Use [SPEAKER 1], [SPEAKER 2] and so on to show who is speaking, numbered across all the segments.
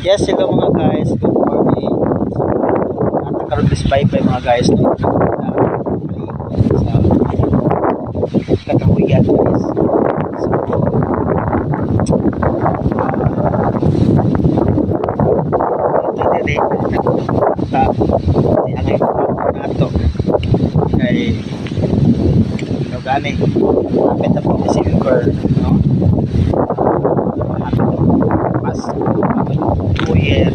[SPEAKER 1] Yes, hello mga guys. Good morning. So, natakaroon this bye bye mga guys. No? Sa kakahuyan guys. So, uh, din sa angay nato kay no gani kapit na po si Silver no hapit year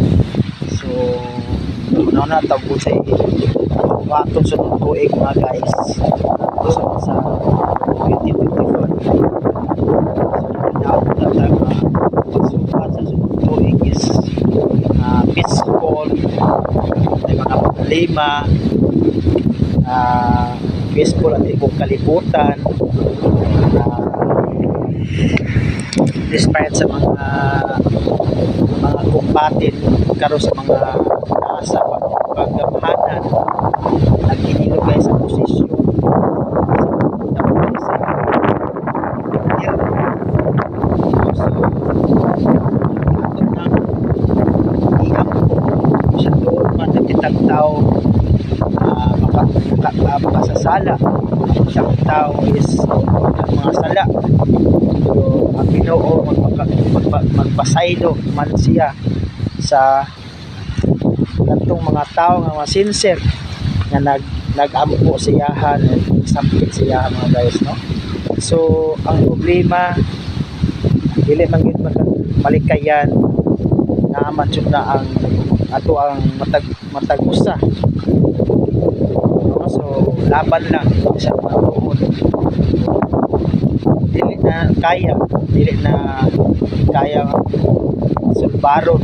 [SPEAKER 1] so ano na tawag sa watong ko eh mga guys so sa 2024 so now na tayo pagsukat sa ko is uh, peaceful may mga problema uh, peaceful at ibong kalibutan uh, despite sa mga mga kumbatin karon sa mga nasa paggamhanan at kinilugay sa posisyon tao uh, maka, maka, uh, makasasala sa tao is ang mga sala ang Ginoo magpaka, magpa, magpasaylo man siya sa katong mga tao nga mga sincere nga nag nagampo siyahan sampit siya mga guys no so ang problema dili man maka- malikayan na matud na ang ato ang matag matagusa no? so laban lang sa mga tuod dili na kaya. Dili na kaya sulbaron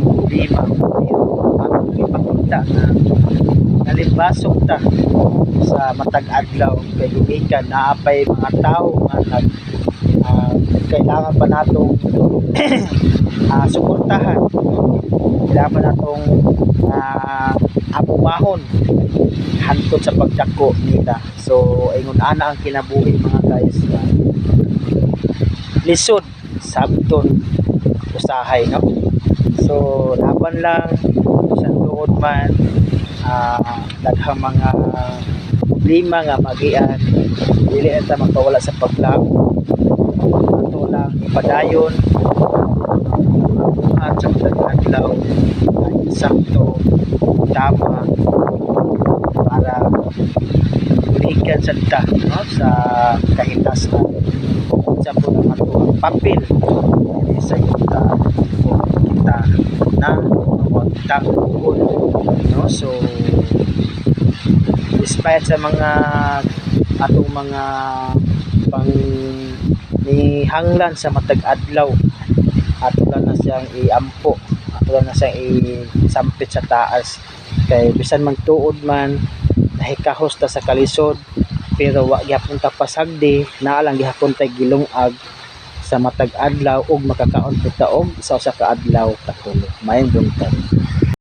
[SPEAKER 1] problema ang ipakita na nalimbasok ta sa matag adlaw. Kay gumikan naapay mga tao nga nag ah, kailangan pa natong ah, suportahan. Kailangan pa natong uh, abumahon hantod sa pagdako nila. So ingon ana ang kinabuhi mga guys. na lisod sabton usahay no? So laban lang sa tuod man ah daghang mga problema nga magian dili ata makawala sa paglabo ato lang ipadayon. At sa matag adlaw ay sakto tama para ulikan sa ta no? Sa kahitasan sa po naman to ang papel sa yuta kung kita na magtakon no? So despite sa mga atong mga pang ni hanglan sa matag adlaw ato lang na siyang iampo ato lang na siyang isampit sa taas. Kay bisan magtuod man nahikahos sa kalisod pero wa gyapon ta pasagdi naa lang gihapon tay gilungag sa matag adlaw ug makakaon kita og sa usa ka adlaw takulo maayong buntag